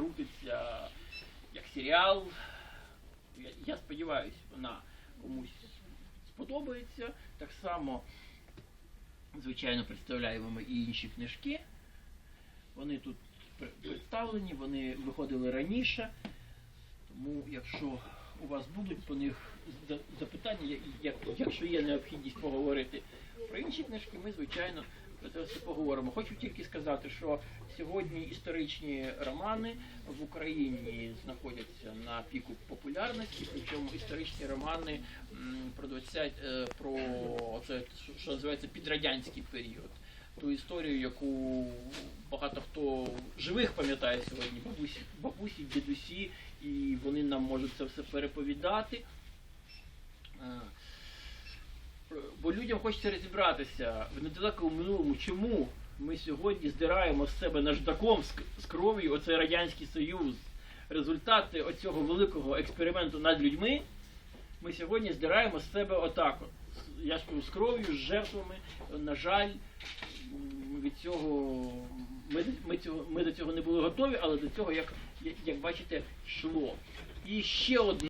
крутиться як серіал. Я, я сподіваюся, вона комусь сподобається. Так само, звичайно, представляємо ми і інші книжки. Вони тут представлені, вони виходили раніше. Тому, якщо у вас будуть по них запитання, якщо є необхідність поговорити про інші книжки, ми, звичайно, це все поговоримо. Хочу тільки сказати, що сьогодні історичні романи в Україні знаходяться на піку популярності, причому історичні романи про 20, е, про це, що називається підрадянський період. Ту історію, яку багато хто живих пам'ятає сьогодні, бабусі, бабусі, дідусі, і вони нам можуть це все переповідати. Бо людям хочеться розібратися в недалекому минулому, чому ми сьогодні здираємо з себе наждаком з, кров'ю оцей Радянський Союз. Результати оцього великого експерименту над людьми ми сьогодні здираємо з себе отак. Я ж з кров'ю, з жертвами. На жаль, від цього ми, ми, цього, ми до цього не були готові, але до цього, як, як бачите, йшло. І ще одне.